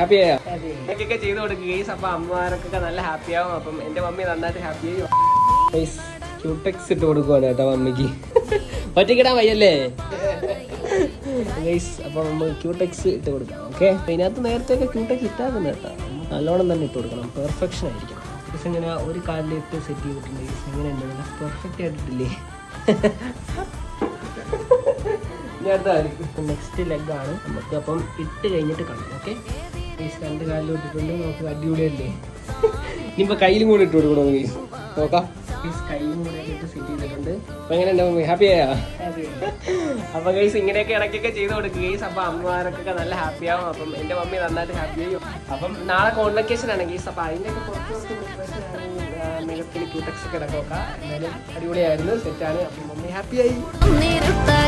Happy ആയോ? ഇതൊക്കെ ചെയ്ത് കൊടുക്കുക ഗൈസ് അപ്പൊ അമ്മമാരൊക്കെ നല്ല ഹാപ്പി ആവും. അപ്പം എന്റെ മമ്മി നന്നായിട്ട് ഹാപ്പി ആയി. ക്യൂടെക്സ് ഇട്ട് കൊടുക്കുവാണ് കേട്ടോ മമ്മിക്ക്. ഒറ്റക്കിടാൻ വയ്യല്ലേ? ഗൈസ് അപ്പൊ നമ്മൾ ക്യൂടെക്സ് ഇട്ട് കൊടുക്കാം ഓക്കെ ഇതിനകത്ത് നേരത്തെ ഒക്കെ ക്യൂടെക്സ് ഇട്ടാകുന്ന കേട്ടോ. നല്ലോണം തന്നെ ഇട്ട് കൊടുക്കണം. പെർഫെക്ഷൻ ആയിരിക്കണം. ഗൈസ് ഇങ്ങനെ ഒരു കാലിലിട്ട് സെറ്റ് ചെയ്തിട്ടുണ്ട്. ഗൈസ് എങ്ങനെയുണ്ട്? നല്ല പെർഫെക്റ്റ് ആയിട്ടില്ലേ അടുത്ത നെക്സ്റ്റ് ലെഗ് ആണ്. നമുക്ക് അപ്പം ഇട്ട് കഴിഞ്ഞിട്ട് കാണാം ഓക്കെ ഗൈസ് രണ്ട് കാലിലും ഇട്ടിട്ടുണ്ട്. നമുക്ക് അടിപൊളിയല്ലേ? ഇനിയിപ്പോ കയ്യിലും കൂടെ ഇട്ട് കൊടുക്കണോ ഗൈസ് നോക്കാം. ഗൈസ് കയ്യിലും കൂടെ ഇട്ട് സെറ്റ് ചെയ്തിട്ടുണ്ട്. അപ്പൊ എങ്ങനെ ഉണ്ടാവും ഹാപ്പി ആയാ? അപ്പൊ ഗൈസ് ഇങ്ങനെയൊക്കെ ഇടയ്ക്കൊക്കെ ചെയ്ത് കൊടുക്കുക ഗൈസ് അപ്പൊ അമ്മമാരൊക്കെ നല്ല ഹാപ്പി ആവും. അപ്പം എന്റെ മമ്മി നന്നായിട്ട് ഹാപ്പി ആയും അപ്പം നാളെ കോൺവെക്കേഷൻ ആണ് ഗൈസ് അപ്പൊ അതിന്റെയൊക്കെ കുറച്ച് കുറച്ച് പ്രിപ്പറേഷൻ ആണ് മേഘത്തിന് ക്യൂടെക്സ് ഒക്കെ ഇടക്കൊക്കെ എന്തായാലും അടിപൊളിയായിരുന്നു. സെറ്റാണ് അപ്പം മമ്മി ഹാപ്പി ആയി. നിരുത്തകറ്റാൻ തീയെന്ന